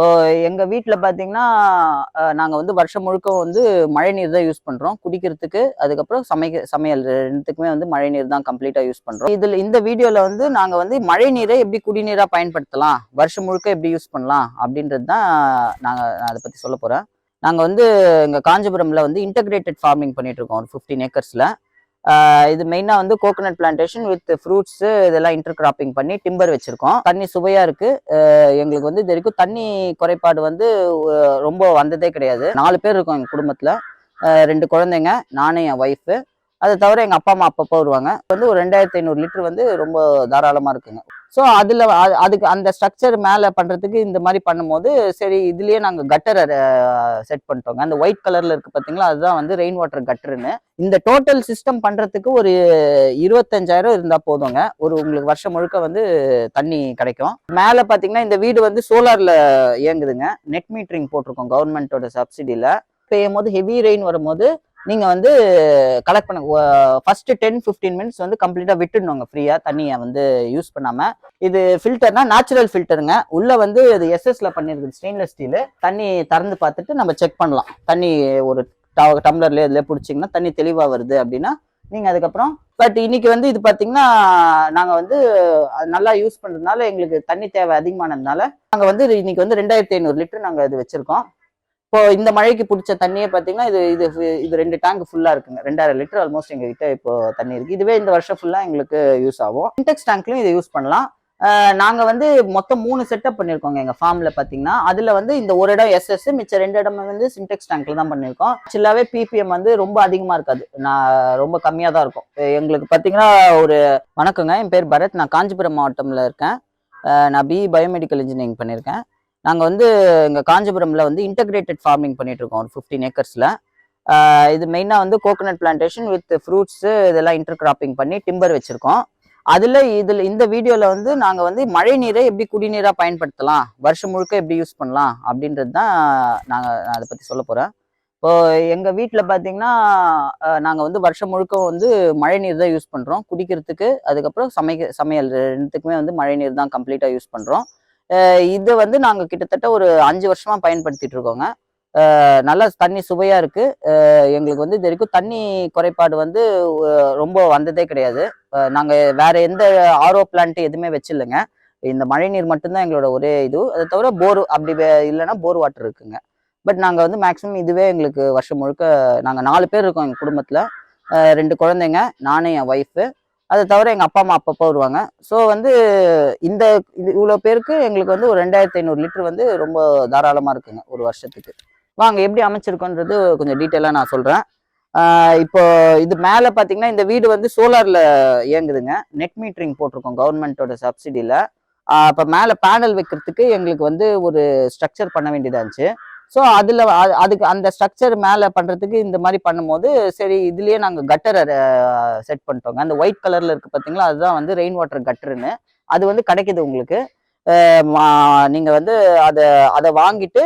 இப்போ எங்கள் வீட்டில் பார்த்தீங்கன்னா நாங்கள் வந்து வருஷம் முழுக்க வந்து மழை நீர் தான் யூஸ் பண்ணுறோம் குடிக்கிறதுக்கு அதுக்கப்புறம் சமைக்க சமையல் ரெண்டுத்துக்குமே வந்து மழை நீர் தான் கம்ப்ளீட்டாக யூஸ் பண்ணுறோம் இதில் இந்த வீடியோவில் வந்து நாங்கள் வந்து மழை நீரை எப்படி குடிநீராக பயன்படுத்தலாம் வருஷம் முழுக்க எப்படி யூஸ் பண்ணலாம் அப்படின்றது தான் நாங்கள் அதை பற்றி சொல்ல போகிறேன் நாங்கள் வந்து எங்கள் காஞ்சிபுரமில் வந்து இன்டகிரேட்டட் ஃபார்மிங் பண்ணிகிட்ருக்கோம் இருக்கோம். ஒரு ஃபிஃப்டீன் ஏக்கர்ஸில் இது மெயினாக வந்து கோகோனட் பிளான்டேஷன் வித் ஃப்ரூட்ஸ் இதெல்லாம் இன்டர் கிராப்பிங் பண்ணி டிம்பர் வச்சுருக்கோம். தண்ணி சுவையாக இருக்கு. எங்களுக்கு வந்து இது வரைக்கும் தண்ணி குறைபாடு வந்து ரொம்ப வந்ததே கிடையாது. நாலு பேர் இருக்கோம் எங்கள் குடும்பத்தில். ரெண்டு குழந்தைங்க நானும் என் ஒய்ஃபு அதை தவிர எங்கள் அப்பா அம்மா அப்பப்போ வருவாங்க. வந்து ஒரு ரெண்டாயிரத்தி ஐநூறு லிட்டர் வந்து ரொம்ப தாராளமாக இருக்குங்க. ஸோ அதில் அதுக்கு அந்த ஸ்ட்ரக்சர் மேலே பண்ணுறதுக்கு இந்த மாதிரி பண்ணும்போது சரி இதுலேயே நாங்கள் கட்டரை செட் பண்ணிட்டோங்க. அந்த ஒயிட் கலரில் இருக்குது பார்த்தீங்களா அதுதான் வந்து ரெயின் வாட்டர் கட்டருன்னு இந்த டோட்டல் சிஸ்டம் பண்ணுறதுக்கு ஒரு இருபத்தஞ்சாயிரம் இருந்தால் போதுங்க. ஒரு உங்களுக்கு வருஷம் முழுக்க வந்து தண்ணி கிடைக்கும். மேலே பார்த்தீங்கன்னா இந்த வீடு வந்து சோலாரில் இயங்குதுங்க. நெட் மீட்டரிங் போட்டிருக்கோம் கவர்மெண்ட்டோட சப்சிடியில் பெய்யும் போது ஹெவி ரெயின் வரும்போது நீங்க வந்து கலெக்ட் பண்ண ஃபர்ஸ்ட் டென் ஃபிஃப்டீன் மினிட்ஸ் வந்து கம்ப்ளீட்டா விட்டுடணுங்க ஃப்ரீயா தண்ணியை வந்து யூஸ் பண்ணாம. இது ஃபில்டர்னா நேச்சுரல் ஃபில்டருங்க உள்ள வந்து இது எஸ்எஸ்ல பண்ணிருக்குது ஸ்டெயின்லெஸ் ஸ்டீலு தண்ணி திறந்து பார்த்துட்டு நம்ம செக் பண்ணலாம். தண்ணி ஒரு ட- டம்ளர்ல இதுல பிடிச்சிங்கன்னா தண்ணி தெளிவா வருது அப்படின்னா நீங்க அதுக்கப்புறம் பட் இன்னைக்கு வந்து இது பாத்தீங்கன்னா நாங்க வந்து அது நல்லா யூஸ் பண்றதுனால எங்களுக்கு தண்ணி தேவை அதிகமானதுனால நாங்க வந்து இன்னைக்கு வந்து ரெண்டாயிரத்தி ஐநூறு லிட்டர் நாங்க இது வச்சிருக்கோம். இப்போ இந்த மழைக்கு பிடிச்ச தண்ணியே பார்த்தீங்கன்னா இது இது இது ரெண்டு டேங்க் ஃபுல்லா இருக்குங்க. ரெண்டாயிரம் லிட்டர் ஆல்மோஸ்ட் எங்ககிட்ட இப்போ தண்ணி இருக்கு. இதுவே இந்த வருஷம் ஃபுல்லா எங்களுக்கு யூஸ் ஆகும். இன்டெக்ஸ் டேங்க்லையும் இதை யூஸ் பண்ணலாம். நாங்கள் வந்து மொத்தம் மூணு செட்டப் பண்ணியிருக்கோங்க எங்கள் ஃபார்மில் பார்த்தீங்கன்னா அதில் வந்து இந்த ஒரு இடம் எஸ்எஸ் மிச்ச ரெண்டு இடம் வந்து சின்டெக்ஸ் டேங்க்ல தான் பண்ணியிருக்கோம் சில்லாவே பிபிஎம் வந்து ரொம்ப அதிகமாக இருக்காது. நான் ரொம்ப கம்மியாக தான் இருக்கும். எங்களுக்கு பார்த்தீங்கன்னா ஒரு வணக்கங்க. என் பேர் பரத். நான் காஞ்சிபுரம் மாவட்டத்தில் இருக்கேன். நான் பி பயோமெடிக்கல் இன்ஜினியரிங் பண்ணியிருக்கேன் நாங்கள் வந்து இங்கே காஞ்சிபுரம்ல வந்து இன்டகிரேட்டட் ஃபார்மிங் பண்ணிட்டு இருக்கோம் ஒரு ஃபிஃப்டீன் ஏக்கர்ஸில் இது மெயினாக வந்து கோகோனட் பிளான்டேஷன் வித் ஃப்ரூட்ஸு இதெல்லாம் இன்டர் கிராப்பிங் பண்ணி டிம்பர் வச்சுருக்கோம். அதில் இதில் இந்த வீடியோவில் வந்து நாங்கள் வந்து மழை நீரை எப்படி குடிநீராக பயன்படுத்தலாம் வருஷம் முழுக்க எப்படி யூஸ் பண்ணலாம் அப்படின்றது தான் நாங்கள் நான் அதை பற்றி சொல்ல போகிறேன் இப்போ எங்கள் வீட்டில் பார்த்தீங்கன்னா நாங்கள் வந்து வருஷம் முழுக்க வந்து மழை நீர் தான் யூஸ் பண்ணுறோம் குடிக்கிறதுக்கு அதுக்கப்புறம் சமைக்க சமையல் ரெண்டுத்துக்குமே வந்து மழை நீர் தான் கம்ப்ளீட்டாக யூஸ் பண்ணுறோம் இது வந்து நாங்கள் கிட்டத்தட்ட ஒரு அஞ்சு வருஷமா பயன்படுத்திட்டு இருக்கோங்க. நல்லா தண்ணி சுவையா இருக்கு. எங்களுக்கு வந்து இது வரைக்கும் தண்ணி குறைபாடு வந்து ரொம்ப வந்ததே கிடையாது. நாங்கள் நாங்க வேற எந்த ஆர்ஓ பிளான்ட் எதுவுமே வச்சில்லைங்க. இந்த மழை நீர் மட்டும்தான் எங்களோட ஒரே இது. அதை தவிர போர் அப்படி வே- இல்லைன்னா போர் வாட்டர் இருக்குங்க. பட் நாங்கள் வந்து மேக்ஸிமம் இதுவே எங்களுக்கு வருஷம் முழுக்க நாங்கள் நாலு பேர் இருக்கோம் எங்கள் குடும்பத்தில். ரெண்டு குழந்தைங்க நானும் என் ஒய்ஃபு அதை தவிர எங்கள் அப்பா அம்மா அப்பப்போ வருவாங்க. ஸோ வந்து இந்த இது இவ்வளோ பேருக்கு எங்களுக்கு வந்து ஒரு ரெண்டாயிரத்தி ஐநூறு லிட்டர் வந்து ரொம்ப தாராளமாக இருக்குங்க ஒரு வருஷத்துக்கு. வாங்க எப்படி அமைச்சிருக்கோன்றது கொஞ்சம் டீட்டெயிலாக நான் சொல்கிறேன் இப்போ இது மேலே பார்த்தீங்கன்னா இந்த வீடு வந்து சோலாரில் இயங்குதுங்க. நெட் மீட்டரிங் போட்டிருக்கோம் கவர்மெண்ட்டோட சப்சிடியில் இப்போ மேலே பேனல் வைக்கிறதுக்கு எங்களுக்கு வந்து ஒரு ஸ்ட்ரக்சர் பண்ண வேண்டியதாக இருந்துச்சு. ஸோ அதில் அதுக்கு அந்த ஸ்ட்ரக்சர் மேலே பண்ணுறதுக்கு இந்த மாதிரி பண்ணும்போது சரி இதுலேயே நாங்கள் கட்டரை செட் பண்ணிட்டோங்க. அந்த ஒயிட் கலரில் இருக்குது பார்த்தீங்களா அதுதான் வந்து ரெயின் வாட்டர் கட்டருன்னு அது வந்து கிடைக்குது உங்களுக்கு. நீங்கள் மா- வந்து அதை அதை வாங்கிட்டு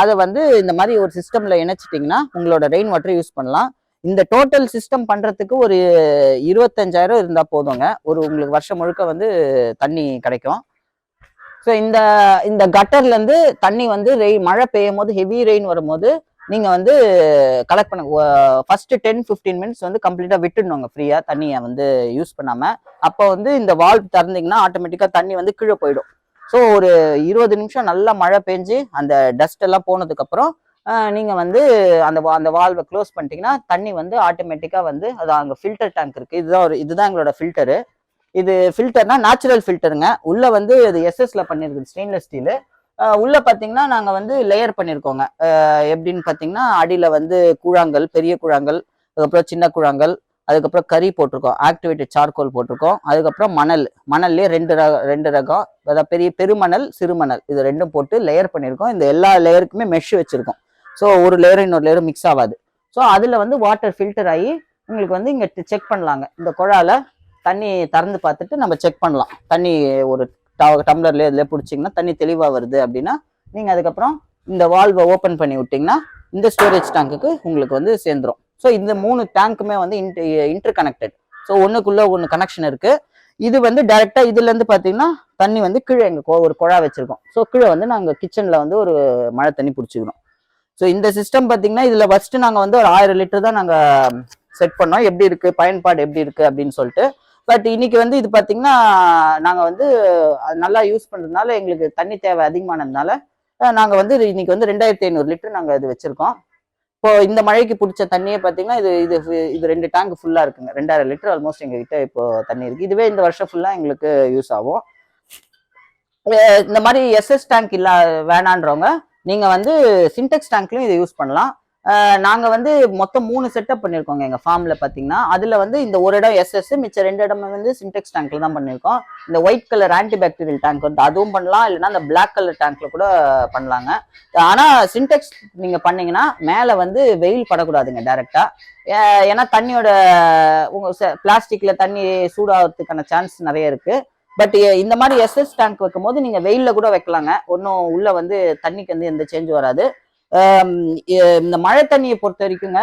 அதை வந்து இந்த மாதிரி ஒரு சிஸ்டமில் இணைச்சிட்டிங்கன்னா உங்களோட ரெயின் வாட்டர் யூஸ் பண்ணலாம். இந்த டோட்டல் சிஸ்டம் பண்ணுறதுக்கு ஒரு இருபத்தஞ்சாயிரம் இருந்தால் போதுங்க. ஒரு உங்களுக்கு வருஷம் முழுக்க வந்து தண்ணி கிடைக்கும். ஸோ இந்த இந்த கட்டர்லேருந்து தண்ணி வந்து ரெயின் மழை பெய்யும் போது ஹெவி ரெயின் வரும்போது நீங்கள் வந்து கலெக்ட் பண்ண ஃபர்ஸ்ட் டென் ஃபிஃப்டீன் மினிட்ஸ் வந்து கம்ப்ளீட்டாக விட்டுடணுங்க ஃப்ரீயாக தண்ணியை வந்து யூஸ் பண்ணாமல் அப்போ வந்து இந்த வால்வ் திறந்தீங்கன்னா ஆட்டோமேட்டிக்காக தண்ணி வந்து கீழே போயிடும். ஸோ ஒரு இருபது நிமிஷம் நல்லா மழை பெஞ்சு அந்த டஸ்ட் எல்லாம் போனதுக்கப்புறம் நீங்கள் வந்து அந்த வா- அந்த வால்வை க்ளோஸ் பண்ணிட்டீங்கன்னா தண்ணி வந்து ஆட்டோமேட்டிக்காக வந்து அது அங்கே ஃபில்டர் டேங்க் இருக்குது இதுதான் ஒரு இதுதான் எங்களோட ஃபில்டரு இது ஃபில்டர்னா நேச்சுரல் ஃபில்டருங்க உள்ள வந்து இது எஸ்எஸ்ல பண்ணியிருக்குது ஸ்டெயின்லெஸ் ஸ்டீலு உள்ள பார்த்தீங்கன்னா நாங்கள் வந்து லேயர் பண்ணியிருக்கோங்க எப்படின்னு பார்த்தீங்கன்னா அடியில் வந்து கூழாங்கல் பெரிய கூழாங்கல் அதுக்கப்புறம் சின்ன கூழாங்கல் அதுக்கப்புறம் கறி போட்டிருக்கோம் ஆக்டிவேட்டட் சார்கோல் போட்டிருக்கோம் அதுக்கப்புறம் மணல் மணல்லே ரெண்டு ரக ரெண்டு ரகம் அதாவது பெரிய பெருமணல் சிறுமணல் இது ரெண்டும் போட்டு லேயர் பண்ணியிருக்கோம் இந்த எல்லா லேயருக்குமே மெஷ் வச்சுருக்கோம். ஸோ ஒரு லேயர் இன்னொரு லேயர் மிக்ஸ் ஆகாது. ஸோ அதில் வந்து வாட்டர் ஃபில்டர் ஆகி உங்களுக்கு வந்து இங்கே செக் பண்ணலாங்க. இந்த குழால தண்ணி திறந்து பார்த்துட்டு நம்ம செக் பண்ணலாம். தண்ணி ஒரு ட- இதில் பிடிச்சிங்கன்னா தண்ணி தெளிவாக வருது அப்படின்னா நீங்கள் அதுக்கப்புறம் இந்த வால்வை ஓப்பன் பண்ணி விட்டிங்கன்னா இந்த ஸ்டோரேஜ் டேங்க்குக்கு உங்களுக்கு வந்து சேர்ந்துரும். ஸோ இந்த மூணு டேங்க்குமே வந்து இன்டர் கனெக்டட் ஸோ ஒன்றுக்குள்ளே ஒன்று கனெக்ஷன் இருக்குது இது வந்து டைரெக்டாக இதுலேருந்து பார்த்தீங்கன்னா தண்ணி வந்து கீழே எங்கள் ஒரு குழா வச்சுருக்கோம். ஸோ கீழே வந்து நாங்கள் கிச்சனில் வந்து ஒரு மழை தண்ணி பிடிச்சிக்கிறோம். ஸோ இந்த சிஸ்டம் பார்த்தீங்கன்னா இதில் ஃபஸ்ட்டு நாங்கள் வந்து ஒரு ஆயிரம் லிட்டர் தான் நாங்கள் செட் பண்ணோம். எப்படி இருக்குது பயன்பாடு எப்படி இருக்குது அப்படின்னு சொல்லிட்டு பட் இன்னைக்கு வந்து இது பார்த்தீங்கன்னா நாங்கள் வந்து நல்லா யூஸ் பண்ணுறதுனால எங்களுக்கு தண்ணி தேவை அதிகமானதுனால நாங்கள் வந்து இன்னைக்கு வந்து ரெண்டாயிரத்தி ஐநூறு லிட்டர் நாங்கள் இது வச்சுருக்கோம். இப்போ இந்த மழைக்கு பிடிச்ச தண்ணியே பார்த்தீங்கன்னா இது இது இது ரெண்டு டேங்க் ஃபுல்லாக இருக்குங்க. ரெண்டாயிரம் லிட்டர் ஆல்மோஸ்ட் எங்ககிட்ட இப்போ தண்ணி இருக்கு. இதுவே இந்த வருஷம் ஃபுல்லாக எங்களுக்கு யூஸ் ஆகும். இந்த மாதிரி எஸ்எஸ் டேங்க் இல்லா வேணான்றவங்க நீங்கள் வந்து சின்டெக்ஸ் டேங்க்லையும் இதை யூஸ் பண்ணலாம். நாங்கள் வந்து மொத்தம் மூணு செட்டப் பண்ணிருக்கோங்க எங்கள் ஃபார்மில் பார்த்தீங்கன்னா அதில் வந்து இந்த ஒரு இடம் எஸ்எஸ் மிச்ச ரெண்டு இடம் வந்து சின்டெக்ஸ் டேங்க்ல தான் பண்ணியிருக்கோம் இந்த ஒயிட் கலர் ஆன்டிபாக்டீரியல் டேங்க் வந்து அதுவும் பண்ணலாம் இல்லைனா அந்த பிளாக் கலர் டேங்க்ல கூட பண்ணலாங்க. ஆனால் சின்டெக்ஸ் நீங்கள் பண்ணீங்கன்னா மேலே வந்து வெயில் படக்கூடாதுங்க டேரெக்டாக ஏன்னா தண்ணியோட உங்க பிளாஸ்டிக்ல தண்ணி சூடாகிறதுக்கான சான்ஸ் நிறைய இருக்கு. பட் இந்த மாதிரி எஸ்எஸ் டேங்க் வைக்கும் போது நீங்க வெயில்ல கூட வைக்கலாங்க. ஒன்றும் உள்ள வந்து தண்ணிக்கு வந்து எந்த சேஞ்ச் வராது. இந்த மழை தண்ணியை பொறுத்த வரைக்குங்க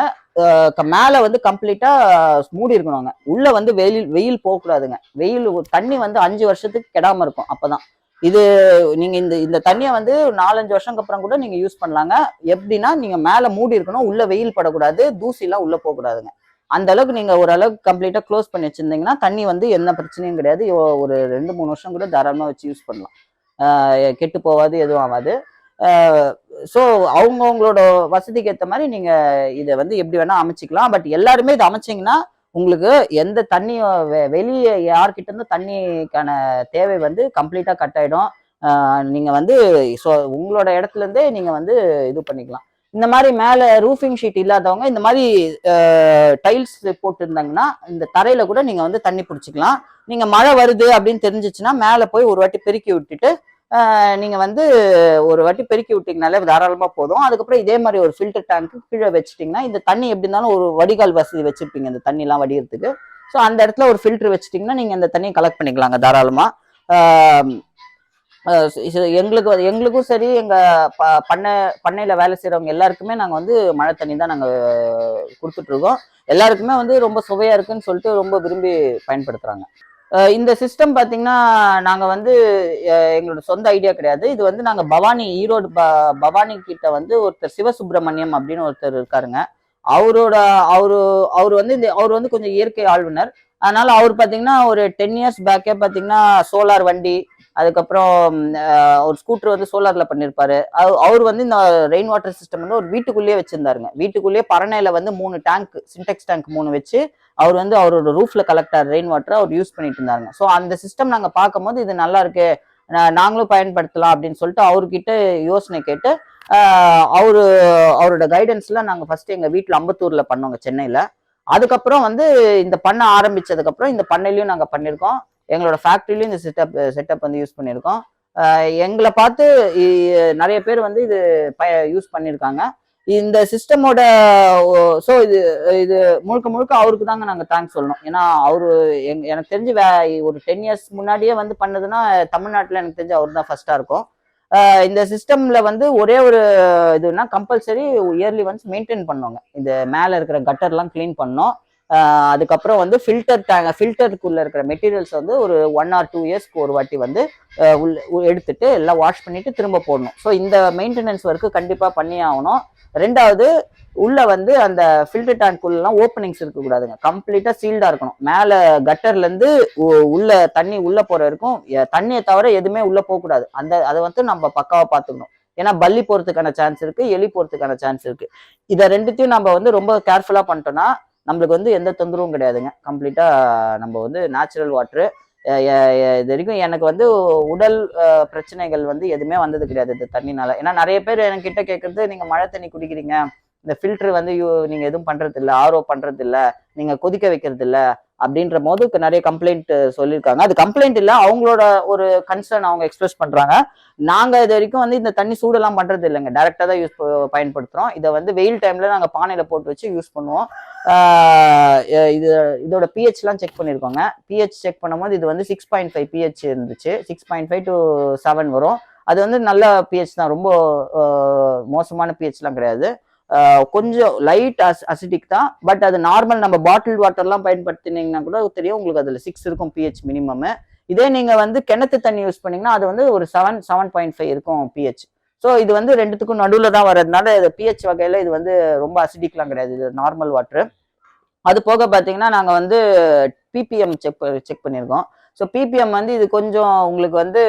மேலே க- வந்து கம்ப்ளீட்டாக மூடி இருக்கணுங்க உள்ளே வந்து வெயில் வெயில் போகக்கூடாதுங்க. வெயில் தண்ணி வந்து அஞ்சு வருஷத்துக்கு கெடாமல் இருக்கும் அப்பதான். இது நீங்கள் இந்த இந்த தண்ணியை வந்து நாலஞ்சு வருஷம் அப்புறம் கூட நீங்கள் யூஸ் பண்ணலாங்க. எப்படின்னா நீங்கள் மேலே மூடி இருக்கணும் உள்ளே வெயில் படக்கூடாது தூசிலாம் உள்ளே போகக்கூடாதுங்க. அந்த அளவுக்கு நீங்க ஓரளவுக்கு கம்ப்ளீட்டா க்ளோஸ் பண்ணி வச்சிருந்தீங்கன்னா தண்ணி வந்து எந்த பிரச்சனையும் கிடையாது. ஒரு ரெண்டு மூணு வருஷம் கூட தாராளமாக வச்சு யூஸ் பண்ணலாம். கெட்டு போகாது எதுவும் ஆகாது. ஸோ அவங்கவுங்களோட வசதிக்கு ஏற்ற மாதிரி நீங்கள் இதை வந்து எப்படி வேணால் அமைச்சிக்கலாம். பட் எல்லாருமே இதை அமைச்சிங்கன்னா உங்களுக்கு எந்த தண்ணி வெ- வெளியே யார்கிட்ட இருந்து தண்ணிக்கான தேவை வந்து கம்ப்ளீட்டாக கட் ஆகிடும் நீங்கள் வந்து ஸோ உங்களோட இடத்துலேருந்தே நீங்கள் வந்து இது பண்ணிக்கலாம். இந்த மாதிரி மேலே ரூஃபிங் ஷீட் இல்லாதவங்க இந்த மாதிரி டைல்ஸ் போட்டிருந்தாங்கன்னா இந்த தரையில் கூட நீங்கள் வந்து தண்ணி பிடிச்சிக்கலாம். நீங்கள் மழை வருது அப்படின்னு தெரிஞ்சிச்சுன்னா மேலே போய் ஒரு வாட்டி பெருக்கி விட்டுட்டு நீங்கள் வந்து ஒரு வாட்டி பெருக்கி விட்டிங்கனாலே தாராளமாக போதும். அதுக்கப்புறம் இதே மாதிரி ஒரு ஃபில்டர் டேங்க் கீழே வச்சிட்டிங்கன்னா இந்த தண்ணி எப்படி இருந்தாலும் ஒரு வடிகால் வசதி வச்சுருப்பீங்க இந்த தண்ணிலாம் வடிகிறதுக்கு ஸோ அந்த இடத்துல ஒரு ஃபில்டர் வச்சிட்டிங்கன்னா நீங்கள் இந்த தண்ணியை கலெக்ட் பண்ணிக்கலாங்க தாராளமாக எங்களுக்கு எங்களுக்கும் சரி எங்கள் ப- பண்ணை பண்ணையில் வேலை செய்கிறவங்க எல்லாருக்குமே நாங்கள் வந்து மழை தண்ணி தான் நாங்கள் கொடுத்துட்ருக்கோம் எல்லாருக்குமே வந்து ரொம்ப சுவையாக இருக்குன்னு சொல்லிட்டு ரொம்ப விரும்பி பயன்படுத்துகிறாங்க இந்த சிஸ்டம் பார்த்தீங்கன்னா நாங்கள் வந்து எங்களோட சொந்த ஐடியா கிடையாது. இது வந்து நாங்கள் பவானி ஈரோடு ப- பவானி கிட்ட வந்து ஒருத்தர் சிவசுப்பிரமணியம் அப்படின்னு ஒருத்தர் இருக்காருங்க. அவரோட அவரு அவர் வந்து இந்த அவர் வந்து கொஞ்சம் இயற்கை ஆளுநர். அதனால அவர் பார்த்தீங்கன்னா ஒரு டென் இயர்ஸ் பேக்கே பார்த்தீங்கன்னா சோலார் வண்டி அதுக்கப்புறம் ஒரு ஸ்கூட்டர் வந்து சோலாரில் பண்ணியிருப்பாரு அவர் வந்து இந்த ரெயின் வாட்டர் சிஸ்டம் வந்து ஒரு வீட்டுக்குள்ளேயே வச்சுருந்தாருங்க. வீட்டுக்குள்ளேயே பரணையில் வந்து மூணு டேங்க் சின்டெக்ஸ் டேங்க் மூணு வச்சு அவர் வந்து அவரோட ரூஃப்ல கலெக்டர் ரெயின் வாட்டரை அவர் யூஸ் பண்ணிட்டு இருந்தாருங்க. ஸோ அந்த சிஸ்டம் நாங்கள் பார்க்கும்போது இது நல்லா இருக்கு நாங்களும் பயன்படுத்தலாம் அப்படின்னு சொல்லிட்டு அவர்கிட்ட யோசனை கேட்டு அவரு அவரோட கைடன்ஸ்ல நாங்கள் ஃபர்ஸ்ட் எங்கள் வீட்டில் அம்பத்தூர்ல பண்ணோங்க சென்னையில். அதுக்கப்புறம் வந்து இந்த பண்ண ஆரம்பிச்சதுக்கப்புறம் இந்த பண்ணையிலையும் நாங்கள் பண்ணியிருக்கோம் எங்களோட ஃபேக்ட்ரிலையும் இந்த செட்டப் செட்டப் வந்து யூஸ் பண்ணியிருக்கோம். எங்களை பார்த்து இ- நிறைய பேர் வந்து இது ப யூஸ் பண்ணியிருக்காங்க. இந்த சிஸ்டமோட ஸோ இது இது முழுக்க முழுக்க அவருக்கு தாங்க நாங்கள் தேங்க்ஸ் சொல்லணும். ஏன்னா அவரு எங் எனக்கு தெரிஞ்சு வே ஒரு டென் இயர்ஸ் முன்னாடியே வந்து பண்ணதுன்னா தமிழ்நாட்டில் எனக்கு தெரிஞ்சு அவர் தான் ஃபர்ஸ்டாக இருக்கும். இந்த சிஸ்டம்ல வந்து ஒரே ஒரு இதுனா கம்பல்சரி இயர்லி ஒன்ஸ் மெயின்டைன் பண்ணுவாங்க. இந்த மேலே இருக்கிற கட்டர்லாம் க்ளீன் பண்ணோம். அதுக்கப்புறம் வந்து ஃபில்டர் டேங்க் ஃபில்டருக்குள்ள இருக்கிற மெட்டீரியல்ஸ் வந்து ஒரு ஒன் ஆர் டூ இயர்ஸ்க்கு ஒரு வாட்டி வந்து உள்ள எடுத்துட்டு எல்லாம் வாஷ் பண்ணிட்டு திரும்ப போடணும். ஸோ இந்த மெயின்டெனன்ஸ் ஒர்க்கு கண்டிப்பாக பண்ணி ஆகணும். ரெண்டாவது உள்ள வந்து அந்த ஃபில்டர் டேங்க்குள்ளலாம் ஓப்பனிங்ஸ் இருக்கக்கூடாதுங்க. கம்ப்ளீட்டாக சீல்டாக இருக்கணும். மேலே கட்டர்லேருந்து உள்ள தண்ணி உள்ளே போகிற வரைக்கும் தண்ணியை தவிர எதுவுமே உள்ளே போகக்கூடாது. அந்த அதை வந்து நம்ம பக்காவாக பார்த்துக்கணும். ஏன்னா பல்லி போகிறதுக்கான சான்ஸ் இருக்குது எலி போகிறதுக்கான சான்ஸ் இருக்குது இதை ரெண்டுத்தையும் நம்ம வந்து ரொம்ப கேர்ஃபுல்லாக பண்ணிட்டோம்னா நம்மளுக்கு வந்து எந்த தொந்தரவும் கிடையாதுங்க. கம்ப்ளீட்டாக நம்ம வந்து நேச்சுரல் வாட்டரு இது வரைக்கும் எனக்கு வந்து உடல் பிரச்சனைகள் வந்து எதுவுமே வந்தது கிடையாது இந்த தண்ணினால. ஏன்னா நிறைய பேர் என்கிட்ட கேட்குறது நீங்கள் மழை தண்ணி குடிக்கிறீங்க. இந்த ஃபில்டர் வந்து யூ- நீங்க எதுவும் பண்றது ஆர்ஓ பண்றது நீங்கள் நீங்க கொதிக்க வைக்கிறது இல்ல அப்படின்ற போது நிறைய கம்ப்ளைண்ட் சொல்லியிருக்காங்க. அது கம்ப்ளைண்ட் இல்லை அவங்களோட ஒரு கன்சர்ன் அவங்க எக்ஸ்பிரஸ் பண்றாங்க. நாங்க இது வரைக்கும் வந்து இந்த தண்ணி சூடெல்லாம் பண்றது இல்லைங்க. டைரக்டா தான் யூஸ் பயன்படுத்துறோம். இதை வந்து வெயில் டைம்ல நாங்க பானையில போட்டு வச்சு யூஸ் பண்ணுவோம். இது இதோட பிஹெச்லாம் எல்லாம் செக் பண்ணியிருக்கோங்க. பிஹெச் செக் பண்ணும்போது இது வந்து சிக்ஸ் பாயிண்ட் ஃபைவ் பிஹெச் இருந்துச்சு. Six point five to seven வரும். அது வந்து நல்ல பிஹெச் தான். ரொம்ப மோசமான பிஹெச்லாம் கிடையாது. கொஞ்சம் லைட் அஸ் அசிட்டிக் தான். பட் அது நார்மல் நம்ம பாட்டில் வாட்டர்லாம் பயன்படுத்தினீங்கன்னா கூட தெரியும் உங்களுக்கு அதில் சிக்ஸ் இருக்கும் பிஹெச் மினிமம் இதே நீங்கள் வந்து கிணத்து தண்ணி யூஸ் பண்ணிங்கன்னா அது வந்து ஒரு செவன் செவன் பாயிண்ட் ஃபைவ் இருக்கும் பிஹெச் ஸோ இது வந்து ரெண்டுத்துக்கும் நடுவில் தான் வர்றதுனால இது பிஹெச் வகையில் இது வந்து ரொம்ப அசிடிக்லாம் கிடையாது. இது நார்மல் வாட்ரு அது போக பார்த்தீங்கன்னா நாங்கள் வந்து பிபிஎம் செக் செக் பண்ணியிருக்கோம். ஸோ பிபிஎம் வந்து இது கொஞ்சம் உங்களுக்கு வந்து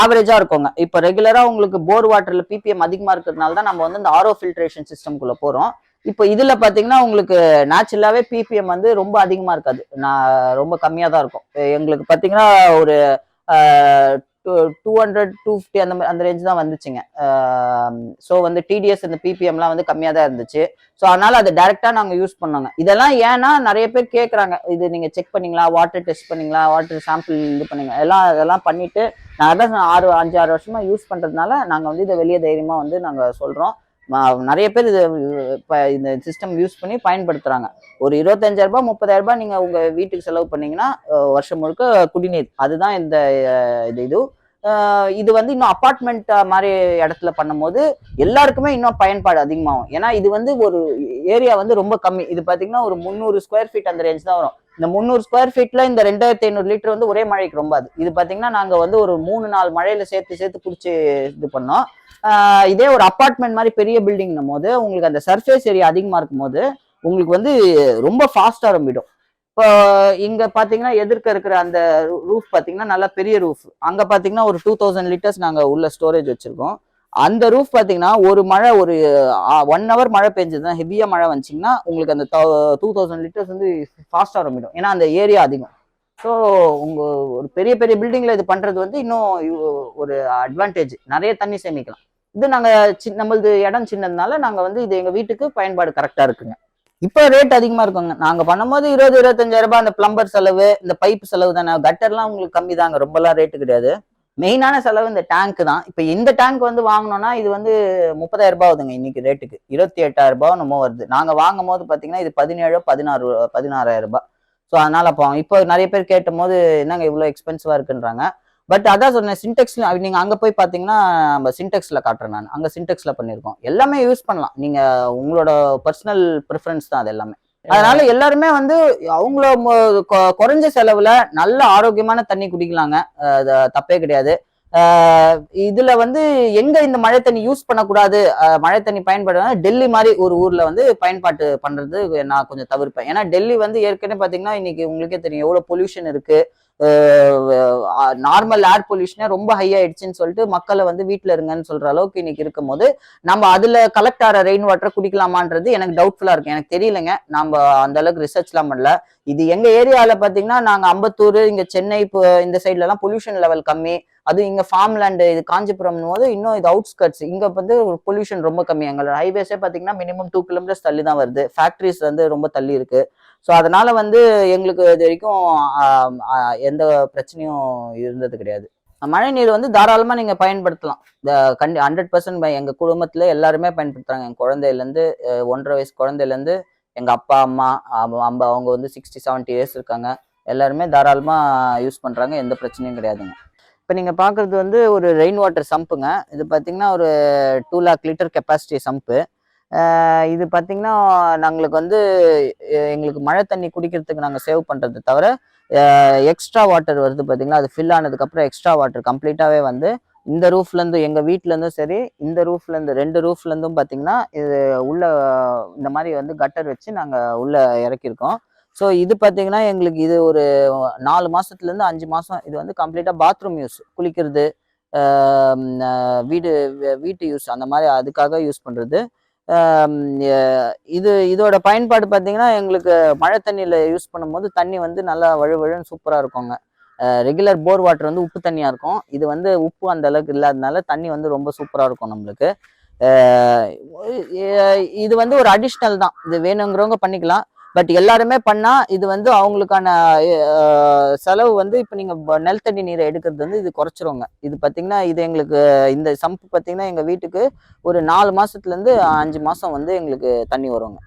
ஆவரேஜாக இருக்குங்க. இப்போ ரெகுலராக உங்களுக்கு போர் வாட்டரில் பிபிஎம் அதிகமாக இருக்கிறதுனால தான் நம்ம வந்து இந்த ஆரோ ஃபில்ட்ரேஷன் சிஸ்டம்குள்ளே போகிறோம் இப்போ இதில் பார்த்தீங்கன்னா உங்களுக்கு நேச்சுரலாகவே பிபிஎம் வந்து ரொம்ப அதிகமாக இருக்காது. நான் ரொம்ப கம்மியாக தான் இருக்கும். எங்களுக்கு பார்த்தீங்கன்னா ஒரு டூ ஹண்ட்ரட் டூ ஃபிஃப்டி அந்த மாதிரி அந்த ரேஞ்ச் தான் வந்துச்சுங்க. ஸோ வந்து டிடிஎஸ் இந்த பிபிஎம்லாம் வந்து கம்மியாக தான் இருந்துச்சு. ஸோ அதனால் அதை டேரெக்டாக நாங்கள் யூஸ் பண்ணோங்க. இதெல்லாம் ஏன்னா நிறைய பேர் கேட்குறாங்க இது நீங்கள் செக் பண்ணீங்களா வாட்டர் டெஸ்ட் பண்ணீங்களா வாட்டர் சாம்பிள் இது பண்ணிங்க எல்லாம் இதெல்லாம் பண்ணிவிட்டு நான் தான் ஆறு அஞ்சு ஆறு வருஷமாக யூஸ் பண்ணுறதுனால நாங்கள் வந்து இதை வெளியே தைரியமாக வந்து நாங்கள் சொல்கிறோம் நிறைய பேர் இது இப்போ இந்த சிஸ்டம் யூஸ் பண்ணி பயன்படுத்துகிறாங்க ஒரு இருபத்தஞ்சாயிரரூபா முப்பதாயிரரூபா முப்பதாயிரம் ரூபாய் நீங்கள் உங்கள் வீட்டுக்கு செலவு பண்ணீங்கன்னா வருஷம் முழுக்க குடிநீர். அதுதான் இந்த இது இது. இது வந்து இன்னும் அப்பார்ட்மெண்ட் மாதிரி இடத்துல பண்ணும்போது எல்லாருக்குமே இன்னும் பயன்பாடு அதிகமாகும். ஏன்னா இது வந்து ஒரு ஏரியா வந்து ரொம்ப கம்மி. இது பார்த்தீங்கன்னா ஒரு முந்நூறு ஸ்கொயர் ஃபீட் அந்த ரேஞ்ச் தான் வரும். இந்த முந்நூறு ஸ்கொயர் ஃபீட்ல இந்த ரெண்டாயிரத்தி ஐநூறு லிட்டர் வந்து ஒரே மழைக்கு ரொம்ப அது. இது பாத்தீங்கன்னா நாங்கள் வந்து ஒரு மூணு நாலு மழையில சேர்த்து சேர்த்து குடிச்சு இது பண்ணோம். இதே ஒரு அப்பார்ட்மெண்ட் மாதிரி பெரிய பில்டிங்னும் போது உங்களுக்கு அந்த சர்ஃபேஸ் ஏரியா அதிகமாக இருக்கும் போது உங்களுக்கு வந்து ரொம்ப ஃபாஸ்ட்டாக ரொம்பிடும். இப்போ இங்க பாத்தீங்கன்னா எதிர்க்க இருக்கிற அந்த ரூஃப் பாத்தீங்கன்னா நல்லா பெரிய ரூஃப் அங்க பாத்தீங்கன்னா ஒரு டூ தௌசண்ட் லிட்டர்ஸ் நாங்க உள்ள ஸ்டோரேஜ் வச்சிருக்கோம். அந்த ரூஃப் பார்த்தீங்கன்னா ஒரு மழை ஒரு ஒன் ஹவர் மழை பெஞ்சதுன்னா ஹெவியாக மழை வந்துச்சிங்கன்னா உங்களுக்கு அந்த டூ தௌசண்ட் லிட்டர்ஸ் வந்து ஃபாஸ்ட்டாக ரொம்பிடும் ஏன்னா அந்த ஏரியா அதிகம். ஸோ உங்கள் ஒரு பெரிய பெரிய பில்டிங்கில் இது பண்ணுறது வந்து இன்னும் ஒரு அட்வான்டேஜ் நிறைய தண்ணி சேமிக்கலாம். இது நாங்கள் சின் நம்மளது இடம் சின்னதுனால நாங்கள் வந்து இது எங்கள் வீட்டுக்கு பயன்பாடு கரெக்டாக இருக்குங்க. இப்போ ரேட் அதிகமாக இருக்குங்க. நாங்கள் பண்ணும்போது இருபது இருபத்தஞ்சாயிரம் ரூபாய் அந்த பிளம்பர் செலவு இந்த பைப் செலவு தானே. கட்டர்லாம் உங்களுக்கு கம்மி தாங்க ரொம்பலாம் ரேட்டு கிடையாது. மெயினான செலவு இந்த டேங்க் தான். இப்போ இந்த டேங்க் வந்து வாங்கினோம்னா இது வந்து முப்பதாயிரம் ரூபாய் ஆகுதுங்க இன்னைக்கு ரேட்டுக்கு இருபத்தி எட்டாயிரம் ரூபாய் நம்ம வருது. நாங்கள் வாங்கும் போது பார்த்தீங்கன்னா இது பதினேழு பதினாறு பதினாறாயிரம் ரூபாய். ஸோ அதனால அப்போ இப்போ நிறைய பேர் கேட்டும் போது என்னங்க இவ்வளோ எக்ஸ்பென்சிவாக இருக்குன்றாங்க. பட் அதான் சொன்னேன் சின்டெக்ஸ்ல நீங்கள் அங்கே போய் பார்த்தீங்கன்னா நம்ம சின்டெக்ஸில் காட்டுறேன் நான். அங்கே சின்டெக்ஸில் பண்ணியிருக்கோம் எல்லாமே யூஸ் பண்ணலாம். நீங்கள் உங்களோட பர்சனல் ப்ரிஃபரன்ஸ் தான் அது எல்லாமே. அதனால எல்லாருமே வந்து அவங்கள குறைஞ்ச செலவுல நல்ல ஆரோக்கியமான தண்ணி குடிக்கலாங்க. தப்பே கிடையாது. இதுல வந்து எங்க இந்த மழை தண்ணி யூஸ் பண்ணக்கூடாது மழை தண்ணி பயன்படுறதுனா டெல்லி மாதிரி ஒரு ஊர்ல வந்து பயன்பாட்டு பண்றது நான் கொஞ்சம் தவிர்ப்பேன். ஏன்னா டெல்லி வந்து ஏற்கனவே பாத்தீங்கன்னா இன்னைக்கு உங்களுக்கே தெரியும் எவ்வளவு பொல்யூஷன் இருக்கு. நார்மல் ஏர் பொல்யூஷனே ரொம்ப ஹை ஆயிடுச்சுன்னு சொல்லிட்டு மக்களை வந்து வீட்டில் இருங்கன்னு சொல்ற அளவுக்கு இன்னைக்கு இருக்கும் போது நம்ம அதுல கலெக்ட் ஆகிற ரெயின் வாட்டரை குடிக்கலாமான்றது எனக்கு டவுட்ஃபுல்லா இருக்கு. எனக்கு தெரியலங்க. நம்ம அந்த அளவுக்கு ரிசர்ச்லாம் பண்ணல. இது எங்க ஏரியாவில் பார்த்தீங்கன்னா நாங்கள் அம்பத்தூர் இங்கே சென்னை இப்போ இந்த சைட்லலாம் பொல்யூஷன் லெவல் கம்மி. அது இங்க ஃபார்ம் லேண்டு இது காஞ்சிபுரம் போது இன்னும் இது அவுட்ஸ்கட்ஸ் இங்க வந்து பொல்யூஷன் ரொம்ப கம்மி. எங்களோட ஹைவேஸே பாத்தீங்கன்னா மினிமம் டூ கிலோமீட்டர்ஸ் தள்ளி தான் வருது. ஃபேக்ட்ரிஸ் வந்து ரொம்ப தள்ளி இருக்கு. ஸோ அதனால வந்து எங்களுக்கு இது வரைக்கும் எந்த பிரச்சனையும் இருந்தது கிடையாது. மழை நீர் வந்து தாராளமாக நீங்கள் பயன்படுத்தலாம். இந்த கண்டி ஹண்ட்ரட் பர்சன்ட் எங்கள் குடும்பத்தில் எல்லாருமே பயன்படுத்துகிறாங்க என் குழந்தையிலேருந்து ஒன்றரை வயசு குழந்தையிலேருந்து எங்கள் அப்பா அம்மா அம்ப அவங்க வந்து சிக்ஸ்டி செவன்ட்டி இயர்ஸ் இருக்காங்க. எல்லாருமே தாராளமாக யூஸ் பண்ணுறாங்க எந்த பிரச்சனையும் கிடையாதுங்க. இப்போ நீங்கள் பார்க்குறது வந்து ஒரு ரெயின் வாட்டர் சம்புங்க. இது பார்த்தீங்கன்னா ஒரு two lakh litre capacity sump. இது பார்த்திங்கன்னா நாங்களுக்கு வந்து எங்களுக்கு மழை தண்ணி குடிக்கிறதுக்கு நாங்கள் சேவ் பண்ணுறது தவிர எக்ஸ்ட்ரா வாட்டர் வருது பாத்தீங்களா? அது ஃபில் ஆனதுக்கப்புறம் எக்ஸ்ட்ரா வாட்டர் கம்ப்ளீட்டாகவே வந்து இந்த ரூஃப்லேருந்து எங்கள் வீட்டிலேருந்தும் சரி இந்த ரூஃப்லேருந்து ரெண்டு ரூஃப்லேருந்தும் பார்த்திங்கன்னா இது உள்ள இந்த மாதிரி வந்து கட்டர் வச்சு நாங்கள் உள்ளே இறக்கியிருக்கோம். ஸோ இது பார்த்தீங்கன்னா எங்களுக்கு இது ஒரு நாலு மாதத்துலேருந்து அஞ்சு மாதம் இது வந்து கம்ப்ளீட்டாக பாத்ரூம் யூஸ் குளிக்கிறது வீடு வீட்டு யூஸ் அந்த மாதிரி அதுக்காக யூஸ் பண்ணுறது இது இதோட பயன்பாடு பார்த்தீங்கன்னா எங்களுக்கு மழை தண்ணியில் யூஸ் பண்ணும்போது தண்ணி வந்து நல்லா வழுவழுன்னு சூப்பராக இருக்குங்க ரெகுலர் போர் வாட்டர் வந்து உப்பு தண்ணியாக இருக்கும். இது வந்து உப்பு அந்த அளவுக்கு இல்லாதனால தண்ணி வந்து ரொம்ப சூப்பராக இருக்கும் நம்மளுக்கு. இது வந்து ஒரு அடிஷ்னல் தான். இது வேணுங்கிறவங்க பண்ணிக்கலாம். பட் எல்லாருமே பண்ணா இது வந்து அவங்களுக்கான செலவு வந்து இப்போ நீங்க நிலத்தடி நெல் தண்ணி நீரை எடுக்கிறது வந்து இது குறைச்சிருங்க. இது பார்த்திங்கன்னா இது எங்களுக்கு இந்த சம்பு பார்த்தீங்கன்னா எங்க வீட்டுக்கு ஒரு நாலு மாசத்துல இருந்து அஞ்சு மாசம் வந்து எங்களுக்கு தண்ணி வருவாங்க